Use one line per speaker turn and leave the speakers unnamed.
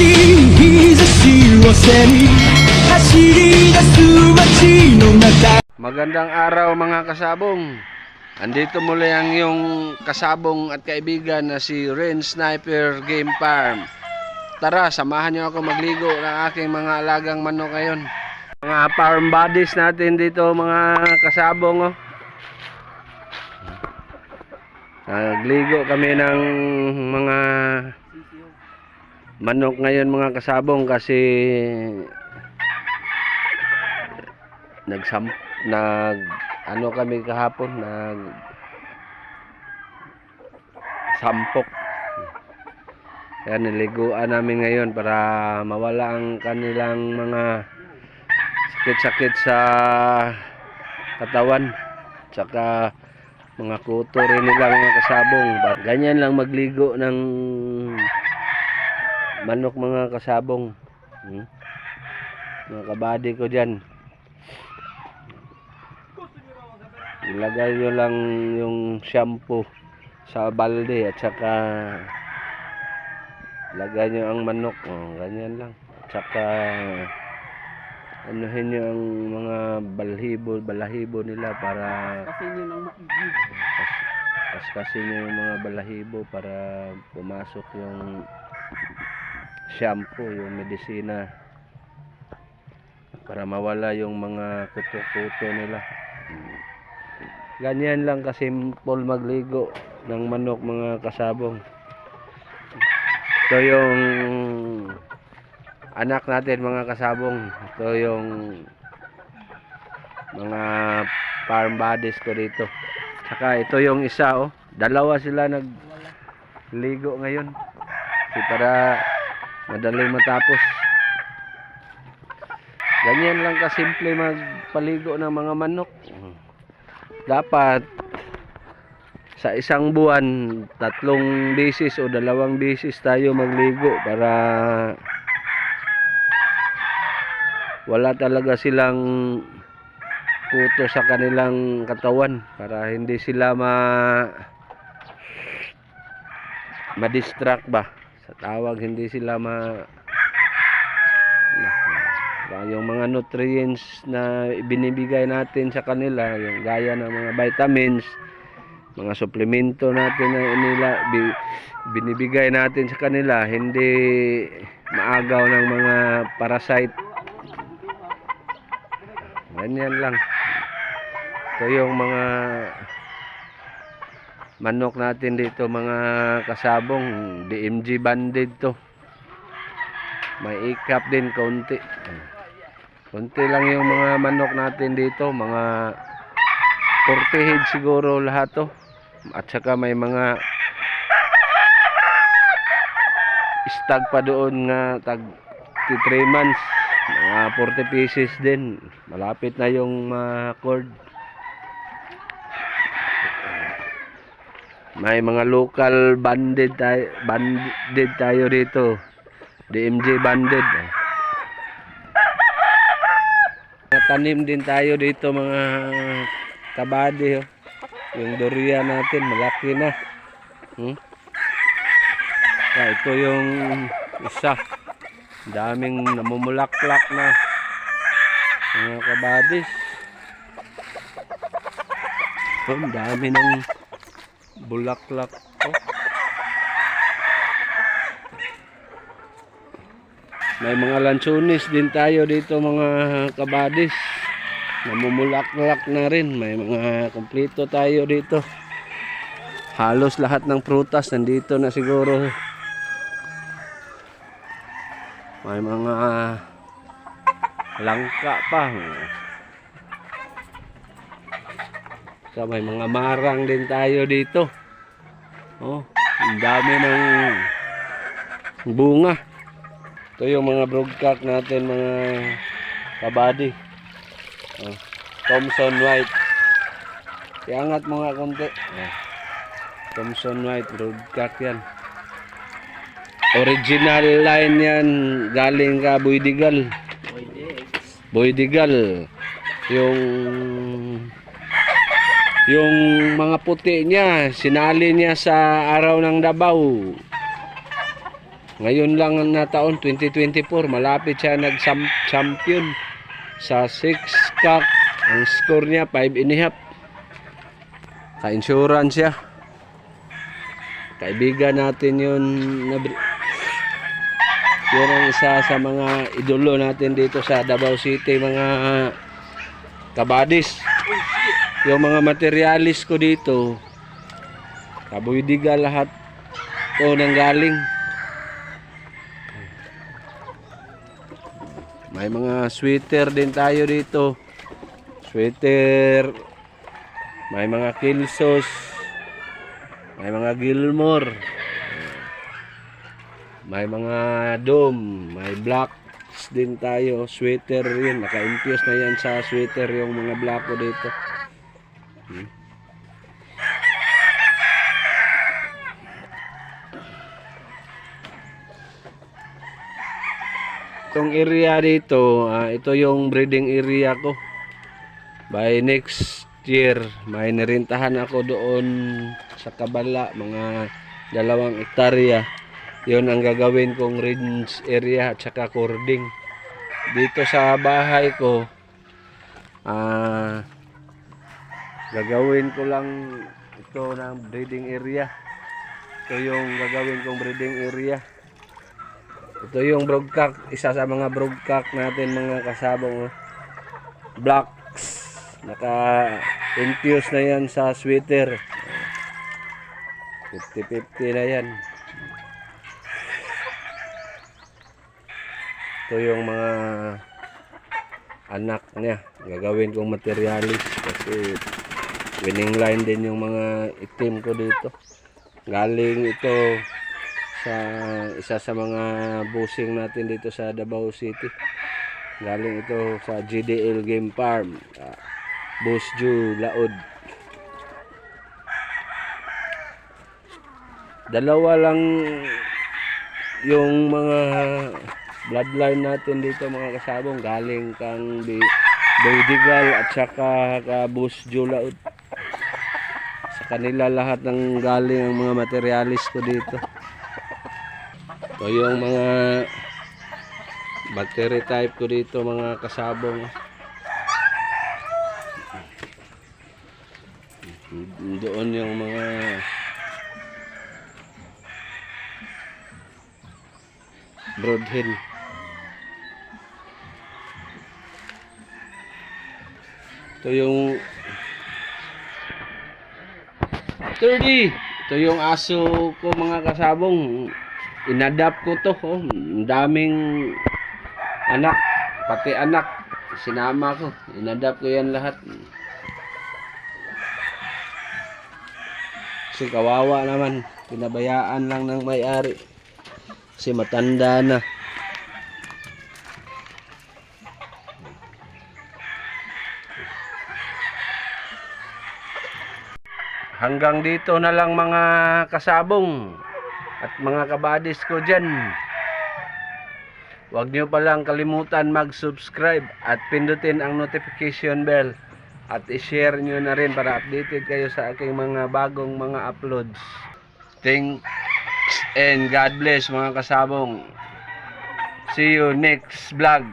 しい日差しを背に走り出す街の中
Magandang araw mga kasabong. Andito muli ang iyong kasabong at kaibigan na si Ren Sniper Game Farm. Tara, samahan niyo ako magligo ng aking mga alagang manok ngayon. Mga farm bodies natin dito mga kasabong oh. Nagligo kami ng mga manok ngayon mga kasabong kasi nagsam nag ano kami kahapon nag sampok. Kaya niliguan namin ngayon para mawala ang kanilang mga sakit-sakit sa katawan tsaka mga kuto rin nila mga kasabong. Ganyan lang magligo ng manok mga kasabong hmm? mga kabady ko dyan ilagay nyo lang yung shampoo sa balde at saka lagay nyo ang manok oh, ganyan lang at saka anuhin nyo ang mga balhibo balahibo nila para
Kasi yun ang maigib.
kaskasin nyo yung mga balahibo para pumasok yung shampoo yung medisina para mawala yung mga kuto-kuto nila Ganyan lang kasimple magligo ng manok mga kasabong. Ito yung anak natin mga kasabong. Ito yung mga farm bodies ko dito. Saka ito yung isa oh. Dalawa sila nagligo ngayon. Kasi para madaling matapos. Ganyan lang kasimple magpaligo ng mga manok dapat sa isang buwan tatlong beses o dalawang beses tayo magligo para wala talaga silang kuto sa kanilang katawan para hindi sila ma ma-distract ba sa tawag hindi sila ma yung mga nutrients na binibigay natin sa kanila, yung gaya ng mga vitamins, mga suplemento natin na nila bi- binibigay natin sa kanila, hindi maagaw ng mga parasite. Ganyan lang. Ito yung mga manok natin dito, mga kasabong, DMG banded to. May ikap din kaunti. Kunti lang yung mga manok natin dito, mga 40 head siguro lahat to. At saka may mga stag pa doon nga tag 3 months. Mga 40 pieces din. Malapit na yung uh, cord. May mga local banded tayo, banded tayo dito. DMJ banded. Tanim din tayo dito mga kabady. Oh. Yung durian natin malaki na. Hmm? Ah, ito yung isa. Daming namumulaklak na mga kabadis. Oh, dami ng bulaklak. Oh. May mga lansunis din tayo dito mga kabadis. Namumulaklak na rin. May mga kompleto tayo dito. Halos lahat ng prutas nandito na siguro. May mga langka pa. So, may mga marang din tayo dito. Oh, ang dami ng bunga. Ito yung mga broadcast natin mga kabady. Oh, Thompson White. Iangat mo nga konti. Oh, Thompson White broadcast yan. Original line yan galing ka Boydigal. Boydigal. Yung yung mga puti niya, sinali niya sa araw ng Davao. Ngayon lang na taon, 2024, malapit siya nag-champion sa 6 cock. Ang score niya, 5 and a half. Ka-insurance siya. Kaibigan natin yun. Yun ang isa sa mga idolo natin dito sa Davao City, mga kabadis. Yung mga materialis ko dito, kabuidiga lahat to nang galing. May mga sweater din tayo dito. Sweater. May mga kilsos. May mga Gilmore. May mga dome. May blacks din tayo. Sweater rin. Naka-infuse na yan sa sweater yung mga black ko dito. Hmm. Itong area dito, ah, ito yung breeding area ko. By next year, may nirintahan ako doon sa Kabala, mga dalawang ektarya. Yun ang gagawin kong range area at saka cording. Dito sa bahay ko, ah, gagawin ko lang ito ng breeding area. Ito yung gagawin kong breeding area. Ito yung broadcock, isa sa mga broadcock natin mga kasabong oh. blocks. Naka-infuse na yan sa sweater. 50-50 na yan. Ito yung mga anak niya. Gagawin kong materialis kasi winning line din yung mga itim ko dito. Galing ito sa isa sa mga busing natin dito sa Davao City. Galing ito sa GDL Game Farm. Uh, Busju Laod. Dalawa lang yung mga bloodline natin dito mga kasabong galing kang Bi Baudigal at saka ka Busju Laod. Kanila lahat ng galing ang mga materialis ko dito. Ito yung mga battery type ko dito mga kasabong. Doon yung mga broadhen. Ito yung 30. Ito yung aso ko mga kasabong. Inadapt ko to oh. Daming anak pati anak. Sinama ko. Inadapt ko yan lahat. Kasi kawawa naman pinabayaan lang ng may-ari. Kasi matanda na hanggang dito na lang mga kasabong at mga kabadis ko dyan. Huwag nyo palang kalimutan mag-subscribe at pindutin ang notification bell at i-share nyo na rin para updated kayo sa aking mga bagong mga uploads. Thanks and God bless mga kasabong. See you next vlog.